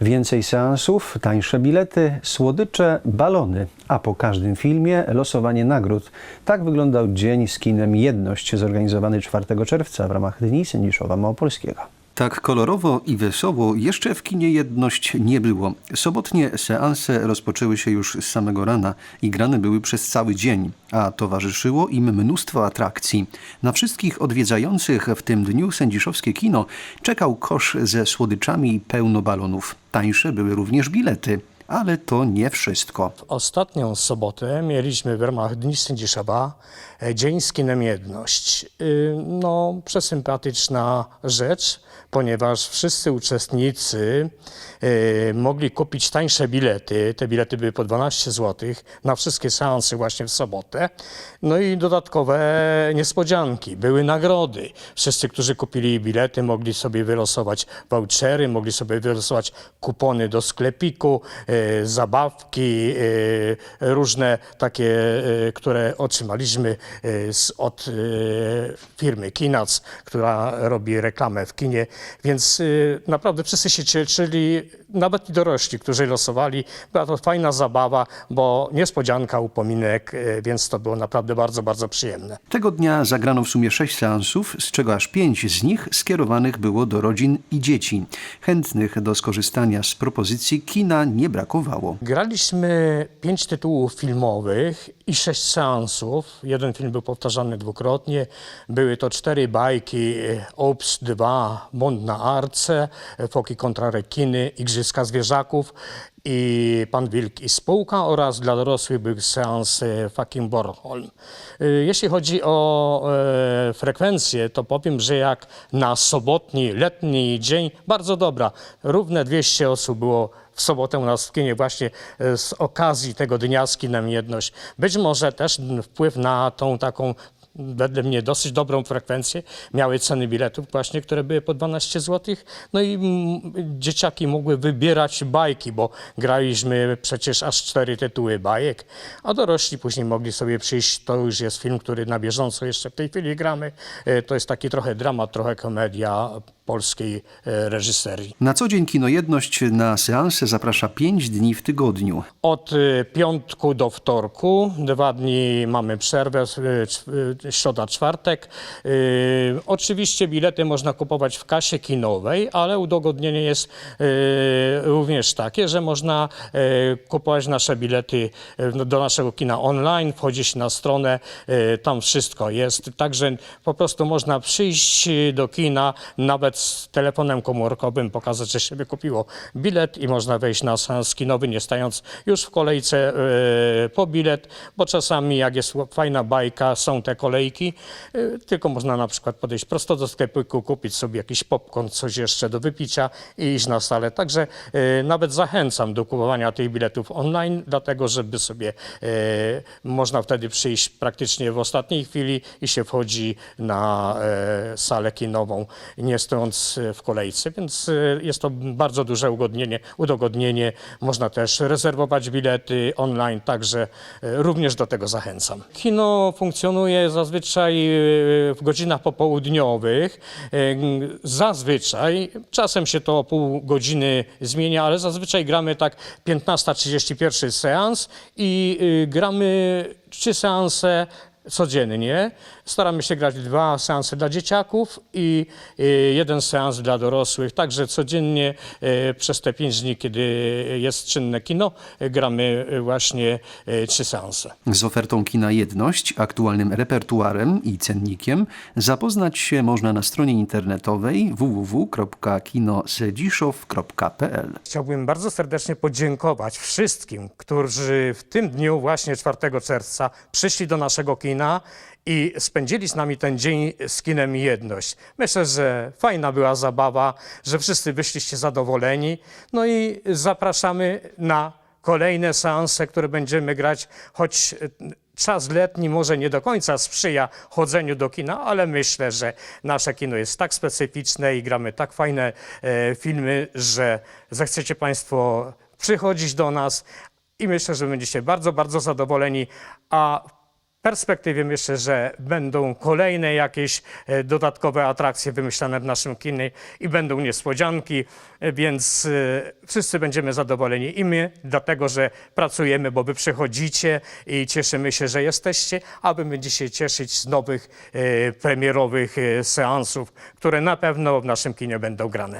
Więcej seansów, tańsze bilety, słodycze, balony, a po każdym filmie losowanie nagród. Tak wyglądał dzień z kinem Jedność, zorganizowany 4 czerwca w ramach Dni Sędziszowa Małopolskiego. Tak kolorowo i wesoło jeszcze w kinie jedność nie było. Sobotnie seanse rozpoczęły się już z samego rana i grane były przez cały dzień, a towarzyszyło im mnóstwo atrakcji. Na wszystkich odwiedzających w tym dniu sędziszowskie kino czekał kosz ze słodyczami pełno balonów. Tańsze były również bilety, ale to nie wszystko. Ostatnią sobotę mieliśmy w ramach Dni Sędziszowa e, Dzień z Kinem Jedność. Y, No, przesympatyczna rzecz, ponieważ wszyscy uczestnicy y, mogli kupić tańsze bilety. Te bilety były po 12 zł na wszystkie seanse właśnie w sobotę. No i dodatkowe niespodzianki, były nagrody. Wszyscy, którzy kupili bilety, mogli sobie wylosować vouchery, mogli sobie wylosować kupony do sklepiku, e, zabawki, e, różne takie, e, które otrzymaliśmy e, od e, firmy Kinac, która robi reklamę w kinie. Więc e, naprawdę wszyscy się cieszyli, nawet i dorośli, którzy losowali. Była to fajna zabawa, bo niespodzianka, upominek, e, więc to było naprawdę bardzo, bardzo przyjemne. Tego dnia zagrano w sumie sześć seansów, z czego aż pięć z nich skierowanych było do rodzin i dzieci. Chętnych do skorzystania z propozycji kina nie brakowało. Graliśmy pięć tytułów filmowych i sześć seansów. Jeden film był powtarzany dwukrotnie. Były to cztery bajki Ops 2, Bond na Arce, Foki kontra rekiny, Igrzyska zwierzaków i Pan Wilk i Spółka oraz dla dorosłych był seans Fucking Bornholm. E, Jeśli chodzi o e, frekwencję, to powiem, że jak na sobotni, letni dzień, bardzo dobra. Równe 200 osób było w sobotę u nas w kinie właśnie e, z okazji tego dnia z kinem jedność. Być może też wpływ na tą taką wedle mnie dosyć dobrą frekwencję miały ceny biletów właśnie, które były po 12 zł. No i dzieciaki mogły wybierać bajki, bo graliśmy przecież aż cztery tytuły bajek, a dorośli później mogli sobie przyjść. To już jest film, który na bieżąco jeszcze w tej chwili gramy. E, To jest taki trochę dramat, trochę komedia polskiej e, reżyserii. Na co dzień Kino Jedność na seanse zaprasza pięć dni w tygodniu. Od y, piątku do wtorku, dwa dni mamy przerwę, y, środa, czwartek. Oczywiście bilety można kupować w kasie kinowej, ale udogodnienie jest również takie, że można kupować nasze bilety do naszego kina online, wchodzi się na stronę, tam wszystko jest. Także po prostu można przyjść do kina nawet z telefonem komórkowym, pokazać, że się wykupiło bilet i można wejść na seans kinowy, nie stając już w kolejce e, po bilet, bo czasami jak jest fajna bajka, są te kolejki, e, tylko można na przykład podejść prosto do sklepiku, kupić sobie jakiś popcorn, coś jeszcze do wypicia i iść na salę. Także e, nawet zachęcam do kupowania tych biletów online, dlatego żeby sobie można wtedy przyjść praktycznie w ostatniej chwili i się wchodzi na salę kinową, nie stojąc e, w kolejce, więc e, jest to bardzo duże ugodnienie, udogodnienie. Można też rezerwować bilety online, także e, również do tego zachęcam. Kino funkcjonuje zazwyczaj w godzinach popołudniowych. Zazwyczaj, czasem się to o pół godziny zmienia, ale zazwyczaj gramy tak 15.31 seans i gramy trzy seanse codziennie. Staramy się grać dwa seanse dla dzieciaków i y, jeden seans dla dorosłych. Także codziennie y, przez te pięć dni, kiedy jest czynne kino, gramy właśnie y, trzy seanse. Z ofertą Kina Jedność, aktualnym repertuarem i cennikiem zapoznać się można na stronie internetowej www.kinosedziszow.pl. Chciałbym bardzo serdecznie podziękować wszystkim, którzy w tym dniu, właśnie 4 czerwca, przyszli do naszego kina i spędzili z nami ten dzień z kinem Jedność. Myślę, że fajna była zabawa, że wszyscy wyszliście zadowoleni. No i zapraszamy na kolejne seanse, które będziemy grać, choć czas letni może nie do końca sprzyja chodzeniu do kina, ale myślę, że nasze kino jest tak specyficzne i gramy tak fajne e, filmy, że zechcecie Państwo przychodzić do nas i myślę, że będziecie bardzo, bardzo zadowoleni. A perspektywie myślę, że będą kolejne jakieś e, dodatkowe atrakcje wymyślane w naszym kinie i będą niespodzianki, e, więc e, wszyscy będziemy zadowoleni i my, dlatego że pracujemy, bo wy przychodzicie i cieszymy się, że jesteście, a my się cieszyć z nowych premierowych seansów, które na pewno w naszym kinie będą grane.